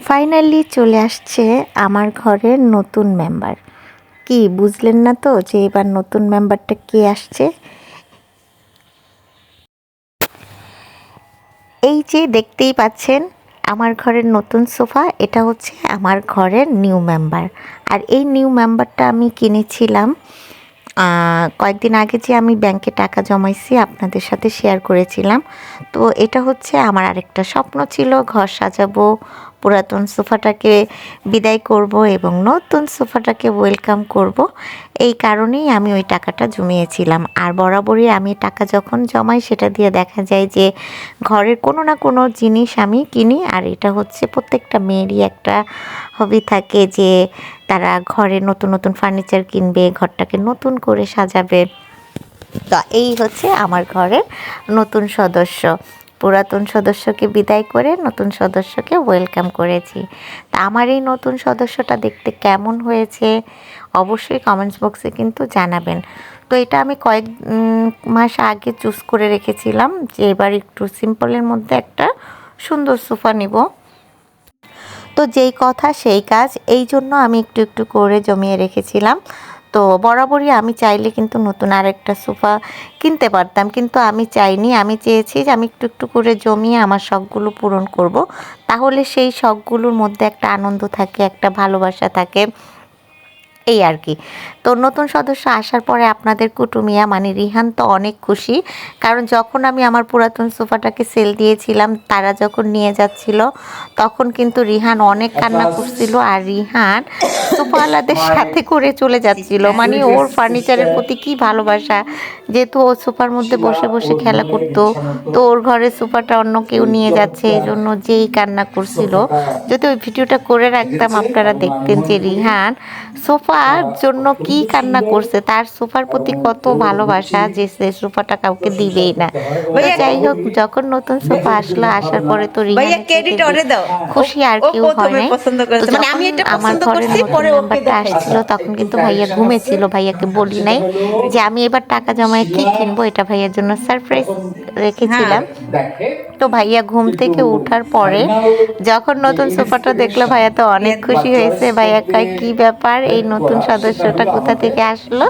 Finally চলে আসছে আমার ঘরের নতুন মেম্বার কি, বুঝলেন না তো যে এবার নতুন মেম্বারটা কে আসছে? এই যে দেখতেই পাচ্ছেন, আমার ঘরের নতুন সোফা, এটা হচ্ছে আমার ঘরের নিউ মেম্বার আর এই নিউ মেম্বারটা আমি কিনেছিলাম কয়েকদিন আগে যে আমি ব্যাংকে টাকা জমাইছি, আপনাদের সাথে শেয়ার করেছিলাম। তো এটা হচ্ছে আমার আরেকটা স্বপ্ন ছিল, ঘর সাজাবো পুরাতন সোফাটাকে বিদায় করব এবং নতুন সোফাটাকে ওয়েলকাম করব। এই কারণেই আমি ওই টাকাটা জমিয়েছিলাম। আর বরাবরই আমি টাকা যখন জমাই, সেটা দিয়ে দেখা যায় যে ঘরের কোনো না কোনো জিনিস আমি কিনি। আর এটা হচ্ছে প্রত্যেকটা মেয়েরই একটা হবি থাকে যে তারা ঘরে নতুন নতুন ফার্নিচার কিনবে, ঘরটাকে নতুন করে সাজাবে। তো এই হচ্ছে আমার ঘরের নতুন সদস্য। পুরাতন সদস্যকে বিদায় করে নতুন সদস্যকে ওয়েলকাম করেছি। তা আমার এই নতুন সদস্যটা দেখতে কেমন হয়েছে অবশ্যই কমেন্টস বক্সে কিন্তু জানাবেন। তো এটা আমি কয়েক মাস আগে চুজ করে রেখেছিলাম যে এবার একটু সিম্পলের মধ্যে একটা সুন্দর সোফা নিব। তো যেই কথা সেই কাজ, এই জন্য আমি একটু একটু করে জমিয়ে রেখেছিলাম। তো বরাবরই আমি চাইলে কিন্তু নতুন আরেকটা সোফা কিনতে পারতাম। কিন্তু আমি চাইনি। আমি চেয়েছি যে আমি একটু একটু করে জমিয়ে আমার শখগুলো পূরণ করব। তাহলে সেই শখগুলোর মধ্যে একটা আনন্দ থাকে, একটা ভালোবাসা থাকে। এই আর কি। তো নতুন সদস্য আসার পরে আপনাদের কুটুমিয়া মানে রিহান তো অনেক খুশি। কারণ যখন আমি আমার পুরাতন সোফাটাকে সেল দিয়েছিলাম তারা যখন নিয়ে যাচ্ছিল তখন কিন্তু রিহান অনেক কান্না করছিল আর রিহান সোফাওয়ালাদের সাথে করে চলে যাচ্ছিল। মানে ওর ফার্নিচারের প্রতি কি ভালোবাসা? যেহেতু ও সোফার মধ্যে বসে বসে খেলা করতো তো ওর ঘরের সোফাটা অন্য কেউ নিয়ে যাচ্ছে এই জন্য যেই কান্না করছিল। যদি ওই ভিডিওটা করে রাখতাম আপনারা দেখতেন যে রিহান সোফার জন্য কি কান্না করছে? তার সোফার প্রতি কত ভালোবাসা যে সে সোফাটা কাউকে দিবেই না। যাই হোক যখন নতুন সোফা আসলো আসার পরে তো খুশি আর কেউ হয় নাই। মানে আমি যখন এটা আমার পছন্দ ঘরের নতুন নাম্বারটা আসছিল তখন কিন্তু ভাইয়া ঘুমেছিল ভাইয়াকে বলি নাই যে আমি এবার টাকা জমায় কি কিনবো এটা ভাইয়ার জন্য সারপ্রাইজ রেখেছিলাম। তো ভাইয়া ঘুম থেকে ওঠার পরে যখন নতুন সোফাটা দেখল ভাইয়া তো অনেক খুশি হয়েছে। ভাইয়া কয় কি ব্যাপার? এই নতুন সদস্যটা কোথা থেকে আসলো?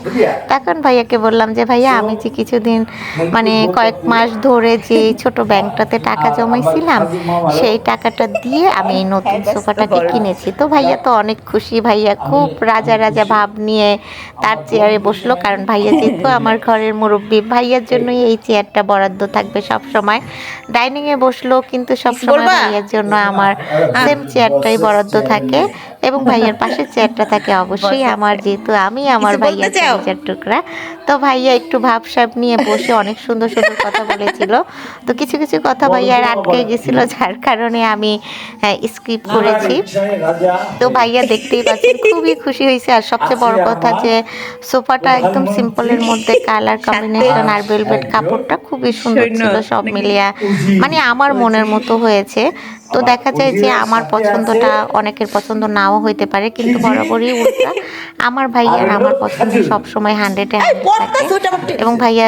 তখন ভাইয়াকে বললাম যে ভাইয়া আমি যে কিছুদিন মানে কয়েক মাস ধরে যে ছোট ব্যাংকটাতে টাকা জমাইছিলাম সেই টাকাটা দিয়ে আমি এই নতুন সোফাটাকে কিনেছি। তো ভাইয়া তো অনেক খুশি। ভাইয়া খুব রাজা রাজা ভাব নিয়ে তার চেয়ারে বসল কারণ ভাইয়া যেহেতু আমার ঘরের মুরব্বী ভাইয়ার জন্যই এই চেয়ারটা বরাদ্দ থাকবে সব সময় ডাইনিং এ বসল কিন্তু সব সময় ভাইয়ার জন্য আমার সেম চেয়ারটাই বরাদ্দ থাকে। এবং ভাইয়ার পাশের চেয়ারটা থাকে অবশ্যই আমার যেহেতু আমি আমার ভাইয়ার? কলিজার টুকরা। তো ভাইয়া একটু ভাবসাব নিয়ে বসে অনেক সুন্দর সুন্দর কথা বলেছিল। তো কিছু কিছু কথা ভাইয়ার আটকে গেছিল যার কারণে আমি স্কিপ করেছি। তো ভাইয়া দেখতেই পাচ্ছেন খুবই খুশি হয়েছে। আর সবচেয়ে বড় কথা যে সোফাটা একদম সিম্পলের মধ্যে কালার কম্বিনেশন আর ভেলভেট কাপড়টা খুবই সুন্দর ছিল সব মিলিয়া। মানে আমার মনের মতো হয়েছে। তো দেখা যায় যে আমার পছন্দটা অনেকের পছন্দ নাও হইতে পারে কিন্তু বরাবরই উল্টা। আমার ভাইয়ার আমার পছন্দ সবসময় হান্ড্রেডে হান্ড্রেড সুটা এবং ভাইয়া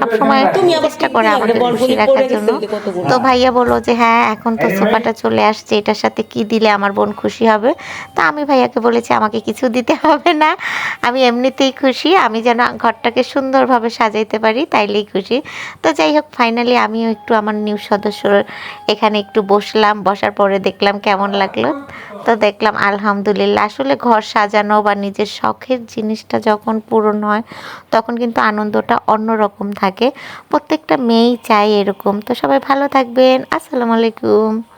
সবসময় চেষ্টা করে আমাকে খুশি রাখার জন্য। তো ভাইয়া বলল যে হ্যাঁ এখন তো সোফাটা চলে আসছে এটার সাথে কি দিলে আমার বোন খুশি হবে? তো আমি ভাইয়াকে বলেছি আমাকে কিছু দিতে হবে না। আমি এমনিতেই খুশি আমি যেন ঘরটাকে সুন্দরভাবে সাজাইতে পারি তাইলেই খুশি। তো যাই হোক ফাইনালি আমিও একটু আমার নিউ সদস্যর এখানে একটু বসলাম। বসার পরে দেখলাম কেমন লাগল। তো দেখলাম, আলহামদুলিল্লাহ। আসলে ঘর সাজানো বা নিজের শখের জিনিসটা যখন পূরণ হয়, তখন কিন্তু আনন্দটা অন্যরকম থাকে। প্রত্যেকটা মেয়েই চায় এরকম। তো সবাই ভালো থাকবেন। আসসালামু আলাইকুম।